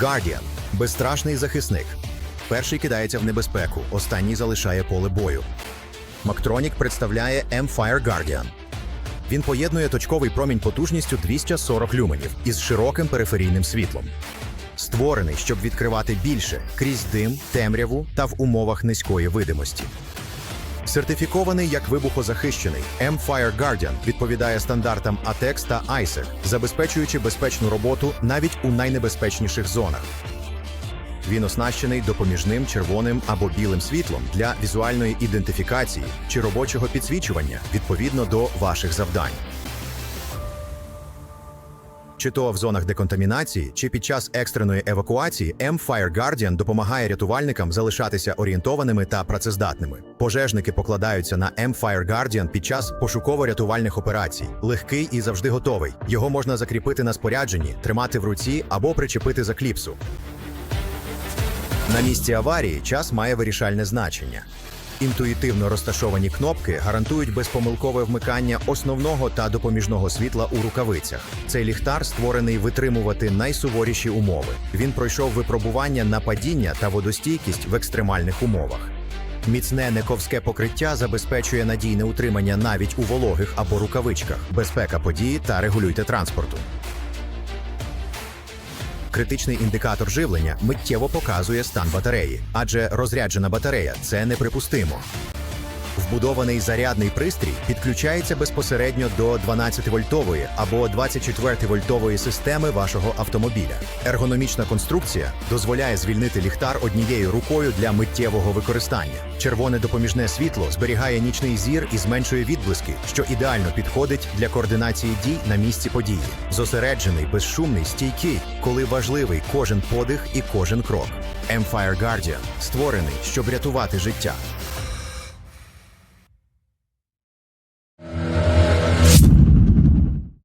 Guardian – безстрашний захисник. Перший кидається в небезпеку, останній залишає поле бою. Мактронік представляє M-Fire Guardian. Він поєднує точковий промінь потужністю 240 люменів із широким периферійним світлом. Створений, щоб відкривати більше крізь дим, темряву та в умовах низької видимості. Сертифікований як вибухозахищений, M-Fire Guardian відповідає стандартам ATEX та ISEC, забезпечуючи безпечну роботу навіть у найнебезпечніших зонах. Він оснащений допоміжним червоним або білим світлом для візуальної ідентифікації чи робочого підсвічування відповідно до ваших завдань. Чи то в зонах деконтамінації, чи під час екстреної евакуації M-Fire Guardian допомагає рятувальникам залишатися орієнтованими та працездатними. Пожежники покладаються на M-Fire Guardian під час пошуково-рятувальних операцій. Легкий і завжди готовий. Його можна закріпити на спорядженні, тримати в руці або причепити за кліпсу. На місці аварії час має вирішальне значення. Інтуїтивно розташовані кнопки гарантують безпомилкове вмикання основного та допоміжного світла у рукавицях. Цей ліхтар створений витримувати найсуворіші умови. Він пройшов випробування на падіння та водостійкість в екстремальних умовах. Міцне нековське покриття забезпечує надійне утримання навіть у вологих або рукавичках, безпека події та регулюйте транспорту. Критичний індикатор живлення миттєво показує стан батареї, адже розряджена батарея це неприпустимо. Вбудований зарядний пристрій підключається безпосередньо до 12-вольтової або 24-вольтової системи вашого автомобіля. Ергономічна конструкція дозволяє звільнити ліхтар однією рукою для миттєвого використання. Червоне допоміжне світло зберігає нічний зір і зменшує відблиски, що ідеально підходить для координації дій на місці події. Зосереджений, безшумний, стійкий, коли важливий кожен подих і кожен крок. Empire Guardian створений, щоб рятувати життя.